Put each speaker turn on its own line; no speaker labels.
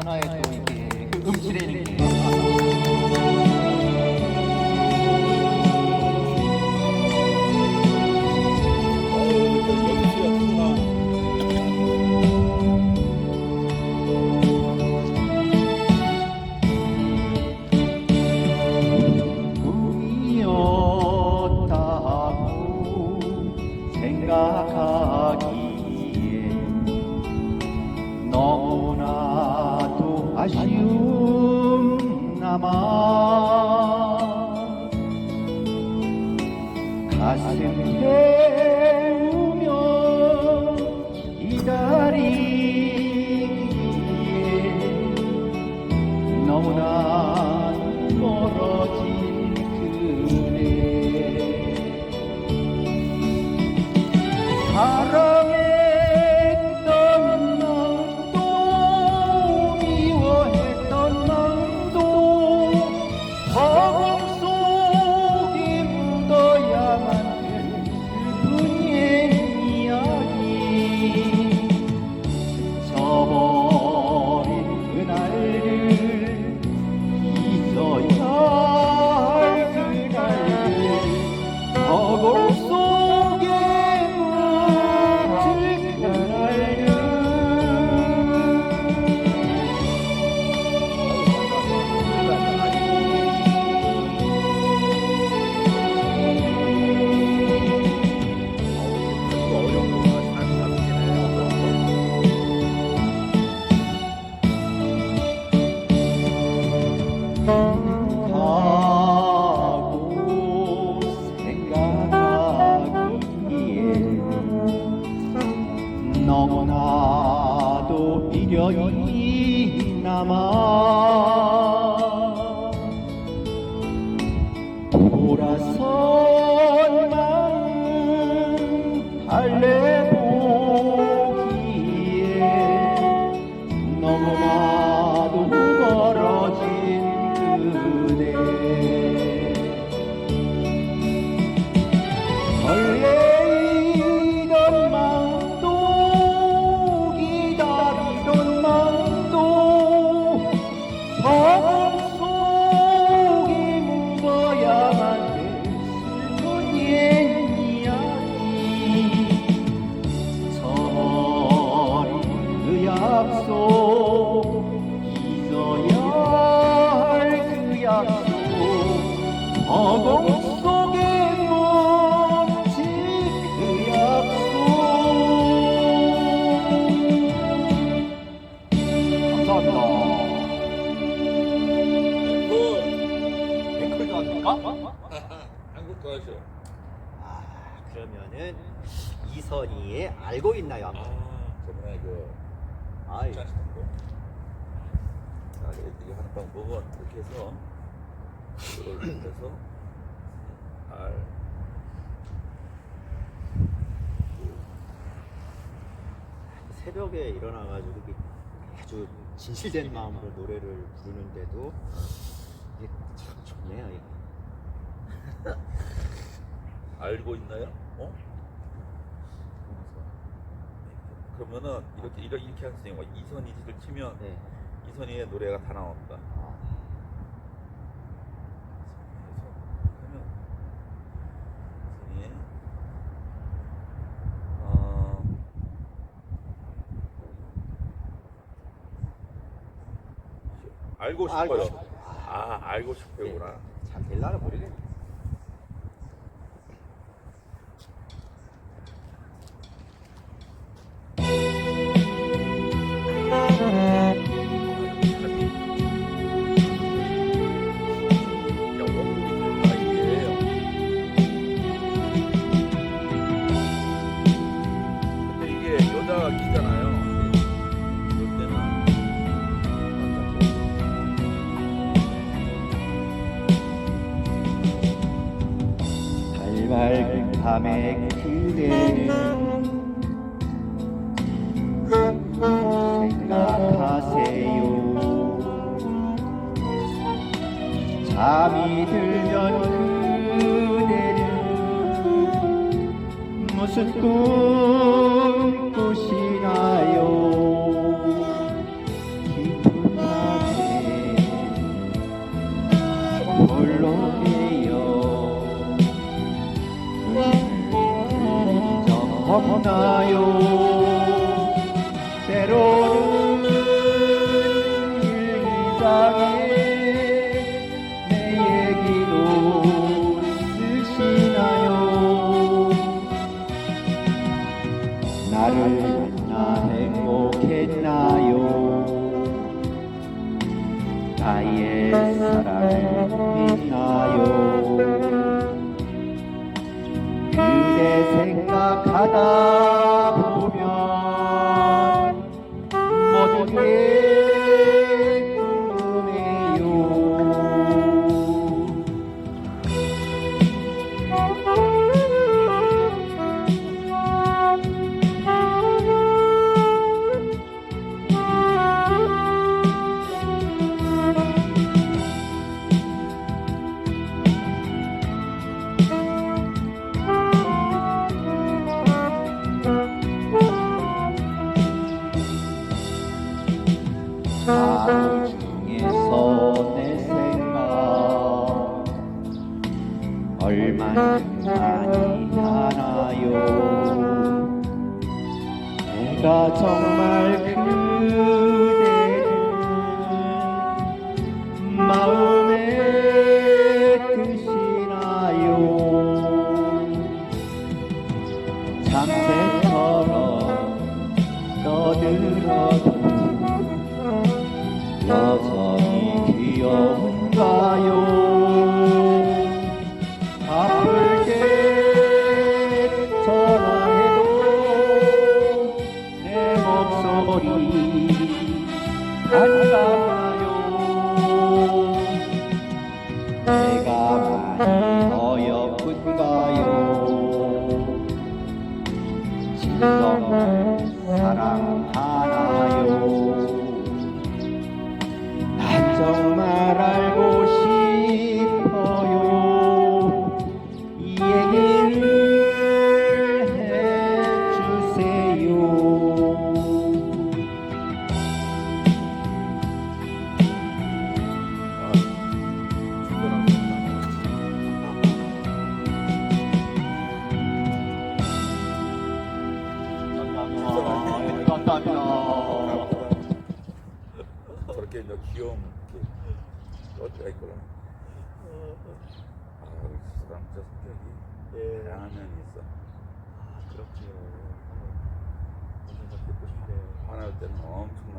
천하에 또 이게 그 음치라는 게 너무 미련이 남아 돌아선 마음 달래보기에 너무나 앵콜도 합니까?
한국도 하죠.
아 그러면은 이선희의 알고 있나요?
아, 저번에 그
아이.
자, 이거 하는 방법은 이렇게 해서 이걸 해서 알
새벽에 일어나가지고 이렇게 아주 진실된 마음으로 노래를 부르는데도 이게 참 좋네요. 이게.
알고 있나요? 어? 그러면은 이렇게 이렇게 이렇게 있는 거야. 이선희지를 치면
네.
이선희의 노래가 다 나온다.
아,
그래서 하면 이선희의 어, 알고 싶어요.
알고 싶어요.
아, 알고 싶어요구나.
잘 될라나 모르겠네. 밤에 그대는 생각하세요. 잠이 들면 그대는 무슨 꿈 꾸시나요 하루 중에서 내 생각 얼마나 많이 하나요? 정말
저렇게 이제 귀여운 그 어디가 있구나. 아, 사람 저 성격이
예.
다양한 면이 있어.
그렇군요. 한번 듣고 싶네요.
화날 때는 엄청나게.